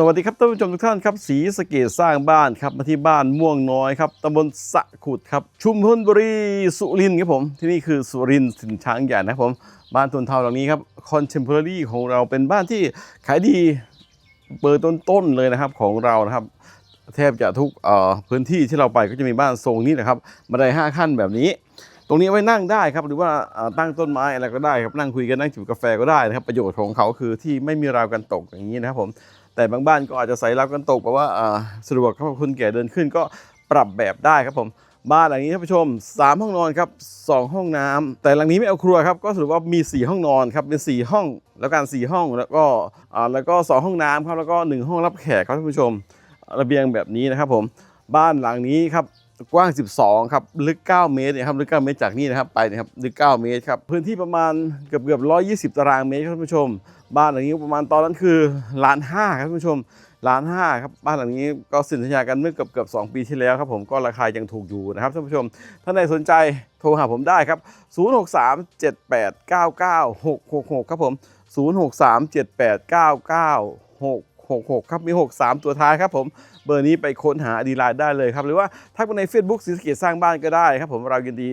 สวัสดีครับท่านผู้ชมทุกท่านครับสีสเกตสร้างบ้านครับมาที่บ้านม่วงน้อยครับตำบลสะขุดครับชุมพลบุรีสุรินครับผมที่นี่คือสุรินทร์สินช้างใหญ่นะครับผมบ้านทุนเทาหลังนี้ครับคอนเทมพอร์รี่ของเราเป็นบ้านที่ขายดีเบอร์ต้นๆเลยนะครับของเรานะครับแทบจะทุกพื้นที่ที่เราไปก็จะมีบ้านทรงนี้นะครับบันไดห้าขั้นแบบนี้ ตรงนี้ไว้นั่งได้ครับหรือว่าตั้งต้นไม้อะไรก็ได้ครับนั่งคุยกันนั่งจิบกาแฟก็ได้นะครับประโยชน์ของเขาคือที่ไม่มีราวกันตกอย่างนี้นะครับผม แต่บางบ้านก็อาจจะใส่ราวกันตกเพราะว่าสะดวกครับคนแก่เดินขึ้นก็ปรับแบบได้ครับผมบ้านหลังนี้ท่านผู้ชม 3 ห้องนอนครับ2ห้องน้ำแต่หลังนี้ไม่เอาครัวครับก็สรุปว่ามี 4 ห้องนอนครับเป็น4ห้อง แล้วกัน4ห้องแล้วก็แล้วก็ 2 ห้องน้ำครับแล้วก็ 1 ห้องรับแขกครับท่านผู้ชมระเบียงแบบนี้นะครับผมบ้านหลังนี้ครับกว้าง 12 ครับ ลึก 9 เมตรนะครับ ลึก 9 เมตรจากนี่นะครับ ไปนะครับ ลึก 9 เมตรครับ พื้นที่ประมาณเกือบเกือบ120 ตารางเมตรครับท่านผู้ชม บ้านหลังนี้ประมาณตอนนั้นคือล้านห้าครับท่านผู้ชมล้านห้าครับบ้านหลังนี้ก็สินสัญญากันเมื่อเกือบเกือบสองปีที่แล้วครับผมก็ราคายังถูกอยู่นะครับท่านผู้ชมท่านใดสนใจโทรหาผมได้ครับ 0637899666 ครับผม 0637899666 66 ครับ มี 63 ตัวท้ายครับผม เบอร์นี้ไปค้นหาอดีไลน์ได้เลยครับ หรือว่าทักไปใน Facebook สินสะเกตสร้างบ้านก็ได้ครับผมเรายินดี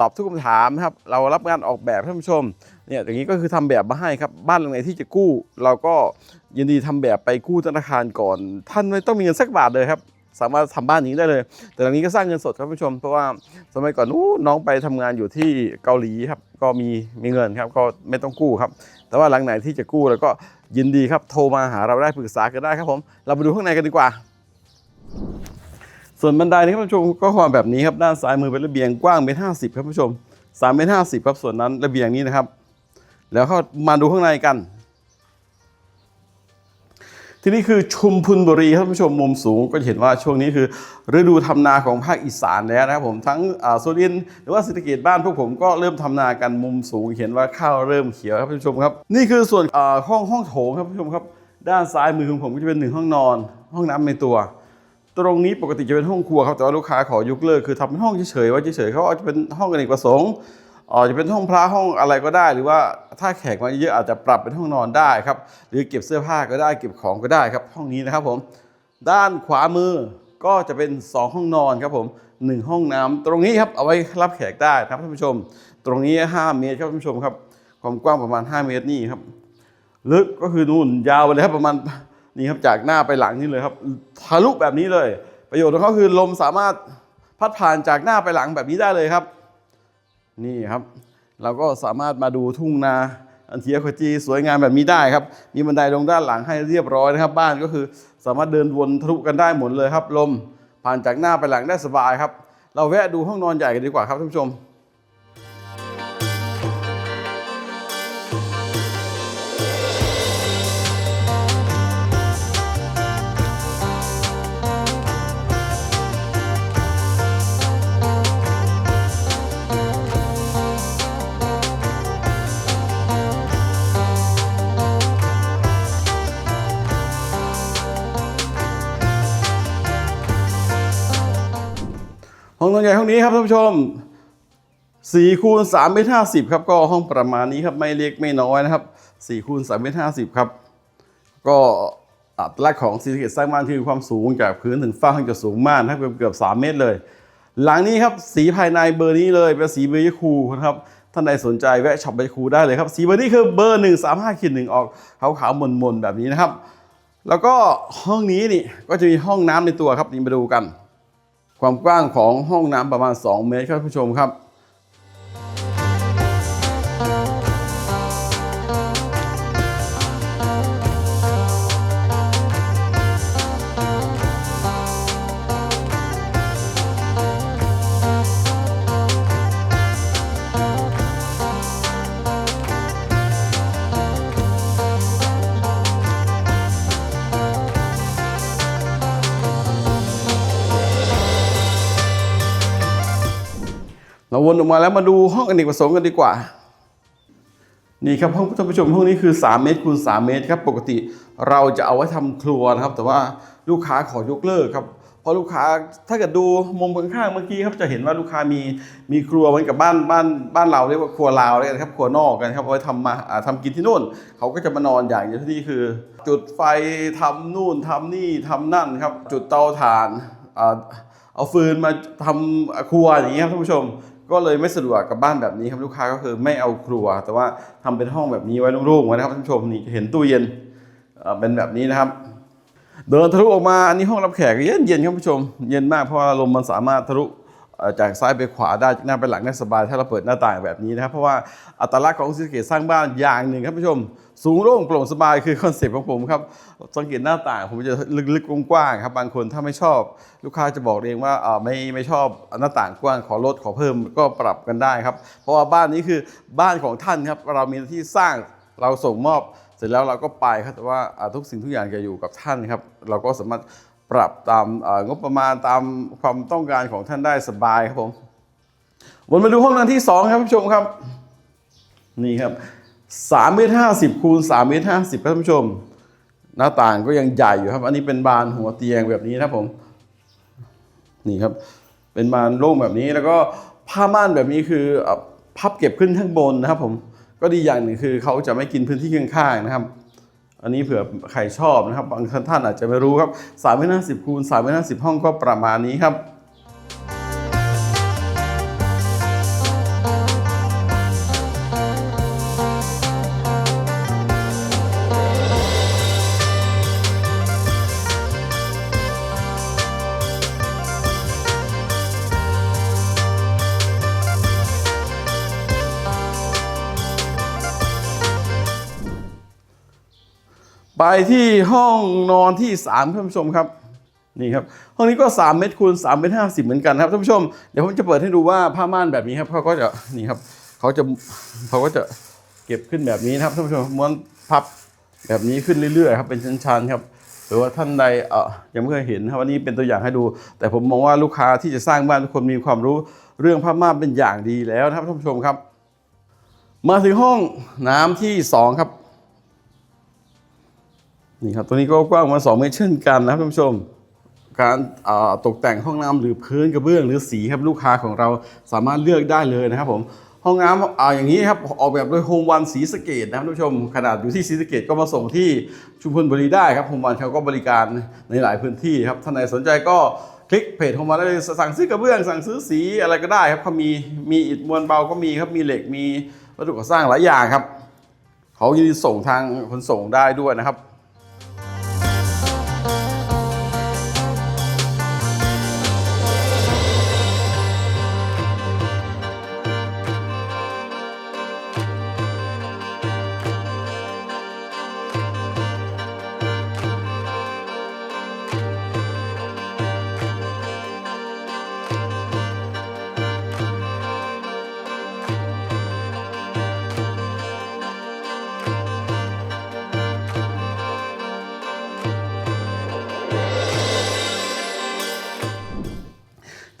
ตอบทุกคำถามนะครับ เรารับงานออกแบบท่านผู้ชมเนี่ยอย่างนี้ก็คือทำแบบมาให้ครับ บ้านหลังไหนที่จะกู้ เราก็ยินดีทำแบบไปกู้ธนาคารก่อน ท่านไม่ต้องมีเงินสักบาทเลยครับ สามารถทำบ้านอย่างนี้ได้เลย แต่หลังนี้ก็สร้างเงินสดครับท่านผู้ชม เพราะว่าสมัยก่อนนู้น้องไปทำงานอยู่ที่เกาหลีครับก็มีมีเงินครับก็ไม่ต้องกู้ครับ แต่ว่าหลังไหนที่จะกู้แล้วก็ยินดีครับโทรมาหาเราได้ปรึกษากันได้ครับผมเราไปดูข้างในกันดีกว่า ส่วนบันไดนี่ครับท่านผู้ชมก็ความแบบนี้ครับด้านซ้ายมือเป็นระเบียงกว้างเมตรห้าสิบครับท่านผู้ชมสามเมตรห้าสิบครับส่วนนั้นระเบียงนี้นะครับ แล้วเข้ามาดูข้างในกัน ที่นี่คือชุมพลบุรีครับท่านผู้ชมมุมสูงก็เห็นว่าช่วงนี้คือ ฤดูทำนาของภาคอีสานแล้วนะครับผมทั้งสุรินหรือว่าเศรษฐกิจบ้านพวกผมก็เริ่มทำนากันมุมสูงเห็นว่าข้าวเริ่มเขียวครับท่านผู้ชมครับ นี่คือส่วนห้องห้องโถงครับท่านผู้ชมครับ ด้านซ้ายมือของผมก็จะเป็นหนึ่งห้องนอน ห้องน้ำในตัว ตรงนี้ปกติจะเป็นห้องครัวครับแต่ว่าลูกค้าขอยกเลิกคือทำเป็นห้องเฉยๆไว้เฉยๆเขาอาจจะเป็นห้องอเนกประสงค์ อาจจะเป็นห้องพระห้องอะไรก็ได้ หรือว่าถ้าแขกมาเยอะอาจจะปรับเป็นห้องนอนได้ครับ หรือเก็บเสื้อผ้าก็ได้เก็บของก็ได้ครับ ห้องนี้นะครับผม ด้านขวามือก็จะเป็น 2 ห้องนอนครับผม 1 ห้องน้ำตรงนี้ครับเอาไว้รับแขกได้ครับท่านผู้ชม ตรงนี้ 5 เมตรครับท่านผู้ชมครับ ความกว้างประมาณ 5 เมตรนี่ครับ ลึกก็คือนู่นยาวไปเลยครับประมาณนี่ครับจากหน้าไปหลังนี่เลยครับทะลุแบบนี้เลย ประโยชน์ของเขาคือลมสามารถพัดผ่านจากหน้าไปหลังแบบนี้ได้เลยครับ นี่ครับ เราก็สามารถมาดูทุ่งนาอันเทียขจีสวยงามแบบนี้ได้ครับ มีบันไดลงด้านหลังให้เรียบร้อยนะครับ บ้านก็คือสามารถเดินวนทะลุกันได้หมดเลยครับ ลมผ่านจากหน้าไปหลังได้สบายครับ เราแวะดูห้องนอนใหญ่กันดีกว่าครับท่านผู้ชม องนอนใหญ่ห้องนี้ครับท่านผู้ชม4คูณ3เมตร50ครับก็ห้องประมาณนี้ครับไม่เล็กไม่น้อยนะครับ4คูณ3เมตร50ครับก็อัตลักษณ์ของสีเกตสร้างบ้านคือความสูงจากพื้นถึงฟ้าห้องจะสูงมากนะครับเกือบเกือบ3เมตรเลย หลังนี้ครับสีภายในเบอร์นี้เลยเป็นสีเบอร์ยคูนะครับท่านใดสนใจแวะช็อปเบคูได้เลยครับสีเบอร์นี้คือเบอร์ 1 3 5ขีดหนึ่งออกขาวขาวๆมนๆแบบนี้นะครับ แล้วก็ห้องนี้นี่ก็จะมีห้องน้ำในตัวครับนี่มาดูกัน ความกว้างของห้องน้ำประมาณ 2 เมตรครับผู้ชมครับ เราวนออกมาแล้วมาดูห้องอเนกประสงค์กันดีกว่า นี่ครับห้องท่านผู้ชมห้องนี้คือ 3 เมตรคูณ3เมตรครับปกติเราจะเอาไว้ทำครัวนะครับ แต่ว่าลูกค้าขอยกเลิกครับเพราะลูกค้าถ้าเกิดดูมุมข้างเมื่อกี้ครับจะเห็นว่าลูกค้ามีมีครัวเหมือนกับบ้านบ้านบ้านเราเรียกว่าครัวลาวเลยนครับครัวนอกกันครับเอาไว้ทำมาทำกินที่นู่น เขาก็จะมานอนอย่างเดียวที่นี่คือ จุดไฟทำนู่นทำนี่ทำนั่นครับ จุดเตาถ่านเอาฟืนมาทำครัวอย่างนี้ครับท่านผู้ชม ก็เลยไม่สะดวกกับบ้านแบบนี้ครับลูกค้าก็คือไม่เอาครัว แต่ว่าทำเป็นห้องแบบนี้ไว้โล่งๆไว้นะครับท่านผู้ชมนี่จะเห็นตู้เย็นเป็นแบบนี้นะครับ เดินทะลุออกมาอันนี้ห้องรับแขกเย็นเย็นๆครับผู้ชม เย็นมากเพราะว่าลมมันสามารถทะลุจากซ้ายไปขวาได้หน้าไปหลังได้สบาย ถ้าเราเปิดหน้าต่างแบบนี้นะครับเพราะว่าอัตลักษณ์ของศรีสะเกษสร้างบ้านอย่างหนึ่งครับผู้ชม สูงโล่งโปร่งสบายคือคอนเซ็ปต์ของผมครับ สังเกตหน้าต่างผมจะลึกๆกว้างๆครับ บางคนถ้าไม่ชอบลูกค้าจะบอกเองว่าไม่ไม่ชอบหน้าต่างกว้างขอลดขอเพิ่มก็ปรับกันได้ครับ เพราะว่าบ้านนี้คือบ้านของท่านครับเรามีหน้าที่สร้างเราส่งมอบ เสร็จแล้วเราก็ไปครับแต่ว่าทุกสิ่งทุกอย่างจะอยู่กับท่านครับ เราก็สามารถปรับตามงบประมาณตามความต้องการของท่านได้สบายครับผมวนมาดูห้องนั้นที่สองครับผู้ชมครับ นี่ครับ สามเมตรห้าสิบคูณสามเมตรห้าสิบครับท่านผู้ชม หน้าต่างก็ยังใหญ่อยู่ครับ อันนี้เป็นบานหัวเตียงแบบนี้นะครับผม นี่ครับ เป็นบานโล่งแบบนี้แล้วก็ผ้าม่านแบบนี้คือพับเก็บขึ้นข้างบนนะครับผมก็ดีอย่างหนึ่งคือเขาจะไม่กินพื้นที่ข้างๆนะครับ อันนี้เผื่อใครชอบนะครับ บางท่านอาจจะไม่รู้ครับสามเมตรห้าสิบคูณสามเมตรห้าสิบห้องก็ประมาณนี้ครับ ไปที่ห้องนอนที่3ท่านผู้ชมครับนี่ครับห้องนี้ก็ 3 เมตรคูณ3เมตร50เหมือนกันครับท่านผู้ชมเดี๋ยวผมจะเปิดให้ดูว่าผ้าม่านแบบนี้ครับเขาก็จะนี่ครับเขาจะเขาก็จะเก็บขึ้นแบบนี้นะครับท่านผู้ชมม้วนพับแบบนี้ขึ้นเรื่อยๆครับเป็นชั้นๆครับหรือว่าท่านใดเออยังไม่เคยเห็นครับวันนี้เป็นตัวอย่างให้ดู แต่ผมมองว่าลูกค้าที่จะสร้างบ้านทุกคนมีความรู้เรื่องผ้าม่านเป็นอย่างดีแล้วนะครับท่านผู้ชมครับ มาถึงห้องน้ำที่สองครับ นี่ครับตัวนี้ก็กว้างมาณ2เมตรเช่นกันนะครับท่านผู้ชม การตกแต่งห้องน้ำหรือพื้นกระเบื้องหรือสีครับลูกค้าของเราสามารถเลือกได้เลยนะครับผมห้องน้ำอ่าอย่างนี้ครับออกแบบโดยโฮมวันสีสเกตนะครับท่านผู้ชมขนาดอยู่ที่สีสเกตก็มาส่งที่ชุมพลบุรีได้ครับโฮมวันเขาก็บริการในหลายพื้นที่ครับท่านใดสนใจก็คลิกเพจโฮมวันได้เลยสั่งซื้อกระเบื้องสั่งซื้อสีอะไรก็ได้ครับเขามีมีอิฐมวลเบาก็มีครับมีเหล็กมีวัสดุก่อสร้างหลายอย่างครับเขายินดีส่งทางขนส่งได้ด้วยนะครับ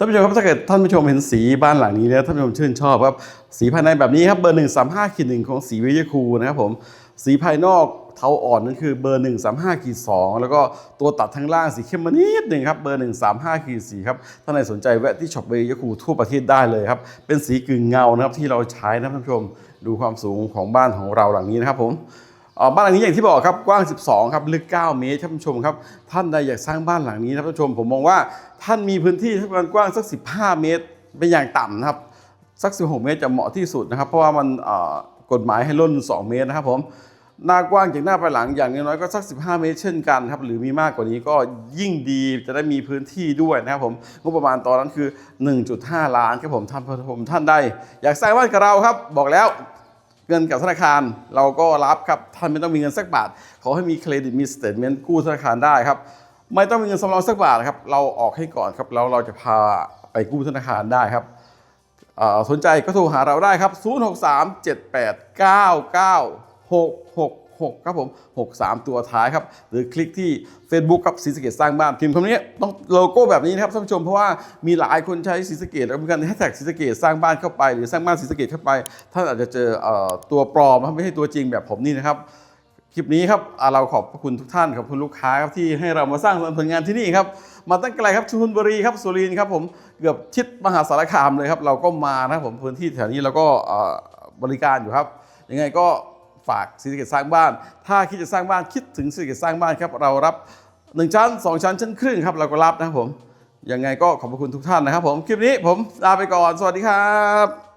ท่านผู้ชมครับถ้าเกิดท่านผู้ชมเห็นสีบ้านหลังนี้แล้วท่านผู้ชมชื่นชอบครับสีภายในแบบนี้ครับเบอร์135ขีดหนึ่งของสีวิทยคูนะครับผมสีภายนอกเทาอ่อนนั่นคือเบอร์135ขีดสองแล้วก็ตัวตัดทางล่างสีเข้มมานิดหนึ่งครับเบอร์ 135ขีดสีครับท่านใดสนใจแวะที่ช็อปวิทยคูทั่วประเทศได้เลยครับเป็นสีกึ่งเงานะครับที่เราใช้นะท่านผู้ชมดูความสูงของบ้านของเราหลังนี้นะครับผม บ้านหลังนี้อย่างที่บอกครับกว้าง 12 ครับลึก 9 เมตรท่านผู้ชมครับท่านใดอยากสร้างบ้านหลังนี้นะครับท่านผู้ชมผมมองว่าท่านมีพื้นที่ที่กว้างสัก 15 เมตร เป็นอย่างต่ำนะครับสัก 16 เมตรจะเหมาะที่สุดนะครับเพราะว่ามันกฎหมายให้ล้น 2 เมตรนะครับผมหน้ากว้างจากหน้าไปหลังอย่างน้อยก็สัก 15 เมตรเช่นกันครับหรือมีมากกว่านี้ก็ยิ่งดีจะได้มีพื้นที่ด้วยนะครับผมงบประมาณตอนนั้นคือ 1.5 ล้านครับผมท่านผู้ชมท่านใดอยากสร้างบ้านกับเราครับ บอกแล้ว เงินกับธนาคาร เราก็รับครับท่านไม่ต้องมีเงินสักบาทขอให้มีเครดิตมีสเตทเมนต์กู้ธนาคารได้ครับไม่ต้องมีเงินสำรองสักบาทครับเราออกให้ก่อนครับแล้วเราจะพาไปกู้ธนาคารได้ครับสนใจก็โทรหาเราได้ครับ 6ครับผม 63 ตัวท้ายครับ หรือคลิกที่ Facebook ครับศรีสะเกดสร้างบ้านพิมพ์คำนี้ต้องโลโก้แบบนี้นะครับท่านผู้ชมเพราะว่ามีหลายคนใช้ศรีสะเกดแล้วมีการแฮชแท็กศรีสะเกดสร้างบ้านเข้าไป หรือสร้างบ้านศรีสะเกดเข้าไปท่านอาจจะเจออตัวปลอมนะครับไม่ใช่ตัวจริงแบบผมนี่นะครับคลิปนี้ครับเราขอบพระคุณทุกท่านขอบคุณลูกค้าครับที่ให้เรามาสร้างสรรค์ผลงานที่นี่ครับมาตั้งไกลครับชลบุรีครับสุรินทร์ครับผมเกือบชิดมหาสารคามเลยครับเราก็มานะครับผมพื้นที่แถวนี้เราก็บริการอยู่ครับยังไงก็ ฝากสิริกิจสร้างบ้าน ถ้าคิดจะสร้างบ้านคิดถึงสิริกิจสร้างบ้านครับเรารับ 1 ชั้น 2 ชั้น ชั้นครึ่งครับเราก็รับนะครับผมยังไงก็ขอบพระคุณทุกท่านนะครับผมคลิปนี้ผมลาไปก่อนสวัสดีครับ